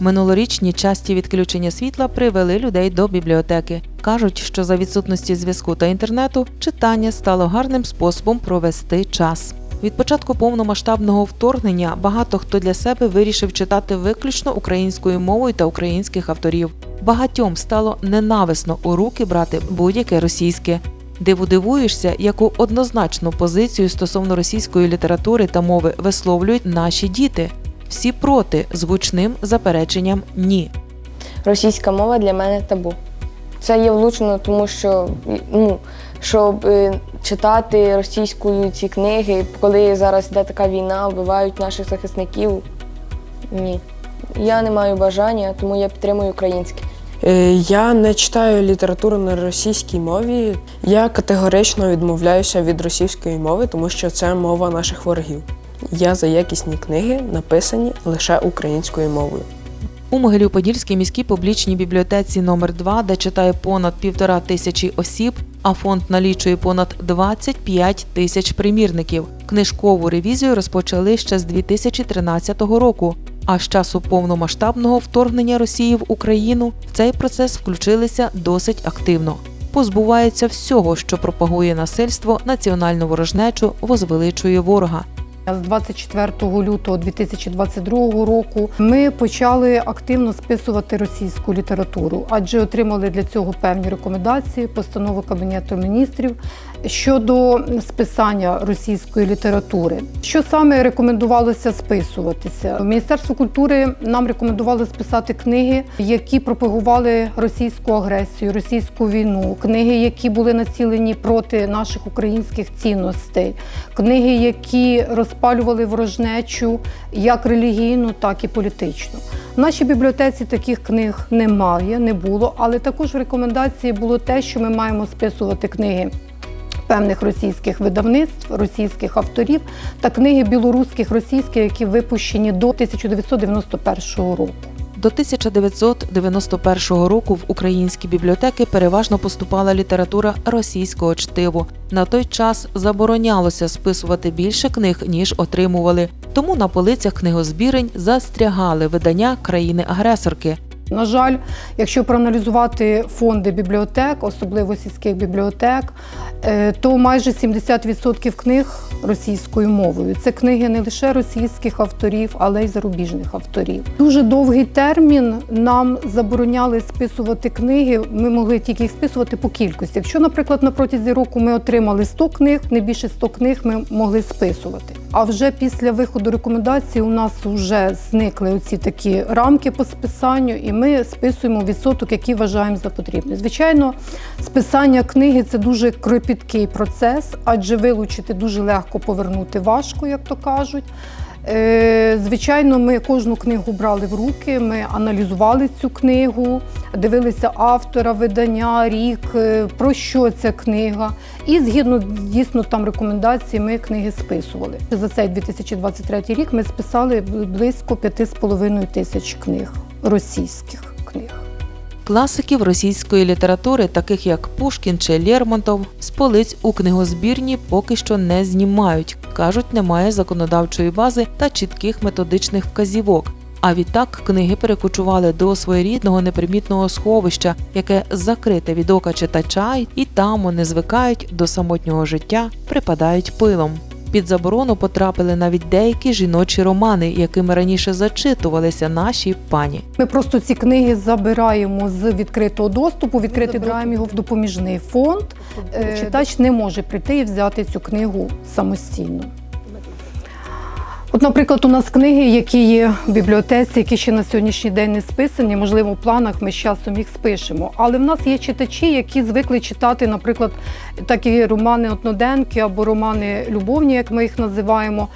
Минулорічні часті відключення світла привели людей до бібліотеки. Кажуть, що за відсутності зв'язку та інтернету читання стало гарним способом провести час. Від початку повномасштабного вторгнення багато хто для себе вирішив читати виключно українською мовою та українських авторів. Багатьом стало ненависно у руки брати будь-яке російське. Диву дивуєшся, яку однозначну позицію стосовно російської літератури та мови висловлюють наші діти. Всі проти з гучним запереченням ні. Російська мова для мене табу. Це є влучно, тому що ну, щоб е, читати російською ці книги, коли зараз йде така війна, вбивають наших захисників. Ні. Я не маю бажання, тому я підтримую українське. Е, Я не читаю літературу на російській мові. Я категорично відмовляюся від російської мови, тому що це мова наших ворогів. Я за якісні книги, написані лише українською мовою. У Могилів-Подільській міській публічній бібліотеці номер 2 де читає понад півтора тисячі осіб, а фонд налічує понад 25 тисяч примірників. Книжкову ревізію розпочали ще з 2013 року. А з часу повномасштабного вторгнення Росії в Україну в цей процес включилися досить активно. Позбуваються всього, що пропагує насильство, національну ворожнечу, возвеличує ворога. З 24 лютого 2022 року ми почали активно списувати російську літературу, адже отримали для цього певні рекомендації, постанову Кабінету міністрів щодо списання російської літератури. Що саме рекомендувалося списуватися? Міністерство культури нам рекомендувало списати книги, які пропагували російську агресію, російську війну, книги, які були націлені проти наших українських цінностей, книги, які розпалювали ворожнечу як релігійну, так і політичну. В нашій бібліотеці таких книг немає, не було, але також в рекомендації було те, що ми маємо списувати книги певних російських видавництв, російських авторів та книги білоруських, російських, які випущені до 1991 року. До 1991 року в українські бібліотеки переважно поступала література російського чтиву. На той час заборонялося списувати більше книг, ніж отримували. Тому на полицях книгозбірень застрягали видання країни-агресорки. На жаль, якщо проаналізувати фонди бібліотек, особливо сільських бібліотек, е, то майже 70% книг російською мовою. Це книги не лише російських авторів, але й зарубіжних авторів. Дуже довгий термін нам забороняли списувати книги. Ми могли тільки їх списувати по кількості. Якщо, наприклад, на протязі року ми отримали 100 книг, не більше 100 книг ми могли списувати. А вже після виходу рекомендацій у нас вже зникли оці такі рамки по списанню, і ми списуємо відсоток, який вважаємо за потрібне. Звичайно, списання книги це дуже кропіткий процес, адже вилучити дуже легко повернути важко, як то кажуть. Е, Звичайно, ми кожну книгу брали в руки, ми аналізували цю книгу, дивилися автора, видання, рік, е, про що ця книга. І згідно дійсно там рекомендацій, ми книги списували. За цей 2023 рік ми списали близько 5,5 тисяч книг, російських книг. Класиків російської літератури, таких як Пушкін чи Лермонтов, з полиць у книгозбірні поки що не знімають. кажуть, немає законодавчої бази та чітких методичних вказівок. А відтак книги перекочували до своєрідного непримітного сховища, яке закрите від ока читача, і там вони звикають до самотнього життя, припадають пилом. Під заборону потрапили навіть деякі жіночі романи, якими раніше зачитувалися наші пані. Ми просто ці книги забираємо з відкритого доступу, відкрити даємо його в допоміжний фонд. Е, Читач не може прийти і взяти цю книгу самостійно. От, наприклад, у нас книги, які є в бібліотеці, які ще на сьогоднішній день не списані, можливо, в планах ми з часом їх спишемо. Але в нас є читачі, які звикли читати, наприклад, такі романи Одноденки або романи любовні, як ми їх називаємо.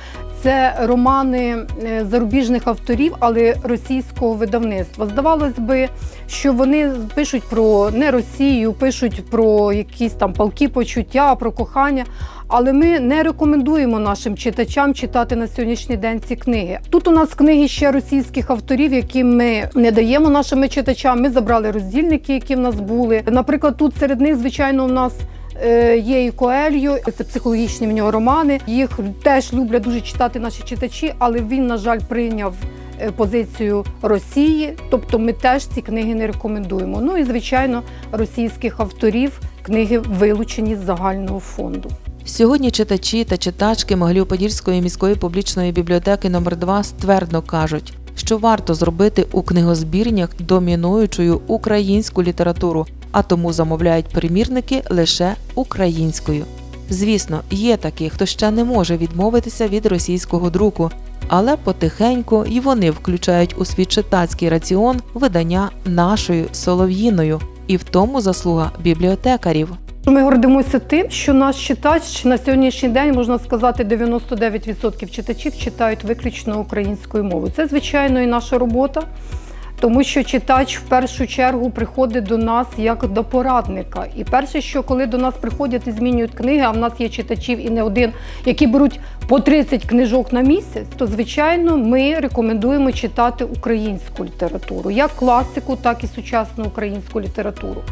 Це романи е, зарубіжних авторів, але російського видавництва. Здавалось би, що вони пишуть про не Росію, пишуть про якісь там палки почуття, про кохання. Але ми не рекомендуємо нашим читачам читати на сьогоднішній день ці книги. Тут у нас книги ще російських авторів, які ми не даємо нашим читачам. Ми забрали роздільники, які в нас були. Наприклад, тут серед них, звичайно, у нас. Е, Є і Коельо, це психологічні в нього романи. Їх теж люблять дуже читати наші читачі, але він, на жаль, прийняв е, позицію Росії, тобто ми теж ці книги не рекомендуємо. Ну і звичайно, російських авторів книги вилучені з загального фонду. Сьогодні читачі та читачки Могилів-Подільської міської публічної бібліотеки номер 2 ствердно кажуть, що варто зробити у книгозбірнях домінуючою українську літературу, а тому замовляють примірники лише українською. Звісно, є такі, хто ще не може відмовитися від російського друку, але потихеньку і вони включають у свій читацький раціон видання нашою солов'їною, і в тому заслуга бібліотекарів. Ми гордимося тим, що наш читач на сьогоднішній день можна сказати 99% читачів читають виключно українською мовою. Це звичайно і наша робота. Тому що читач в першу чергу приходить до нас як до порадника. І перше, що коли до нас приходять і змінюють книги, а в нас є читачів і не один, які беруть по 30 книжок на місяць, то звичайно ми рекомендуємо читати українську літературу, як класику, так і сучасну українську літературу.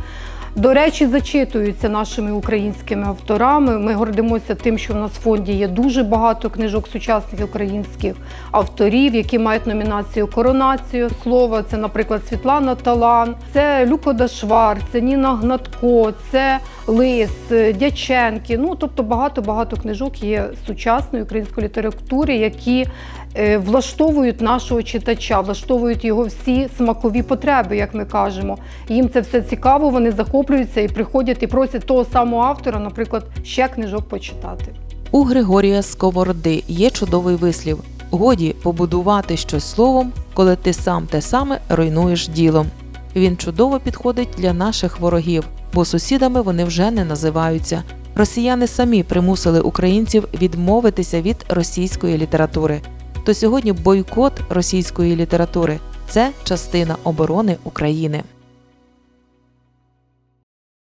До речі, зачитуються нашими українськими авторами. Ми гордимося тим, що в нас в фонді є дуже багато книжок сучасних українських авторів, які мають номінацію Коронацію слова. Це, наприклад, Світлана Талан, це Люко Дашвар, це Ніна Гнатко, це Лис, Дяченки. Ну тобто багато багато книжок є сучасної української літератури, які е, влаштовують нашого читача, влаштовують його всі смакові потреби, як ми кажемо. Їм це все цікаво, вони захоплюються і приходять і просять того самого автора, наприклад, ще книжок почитати. У Григорія Сковороди є чудовий вислів: годі побудувати щось словом, коли ти сам те саме руйнуєш ділом. Він чудово підходить для наших ворогів, бо сусідами вони вже не називаються. Росіяни самі примусили українців відмовитися від російської літератури. То сьогодні бойкот російської літератури це частина оборони України.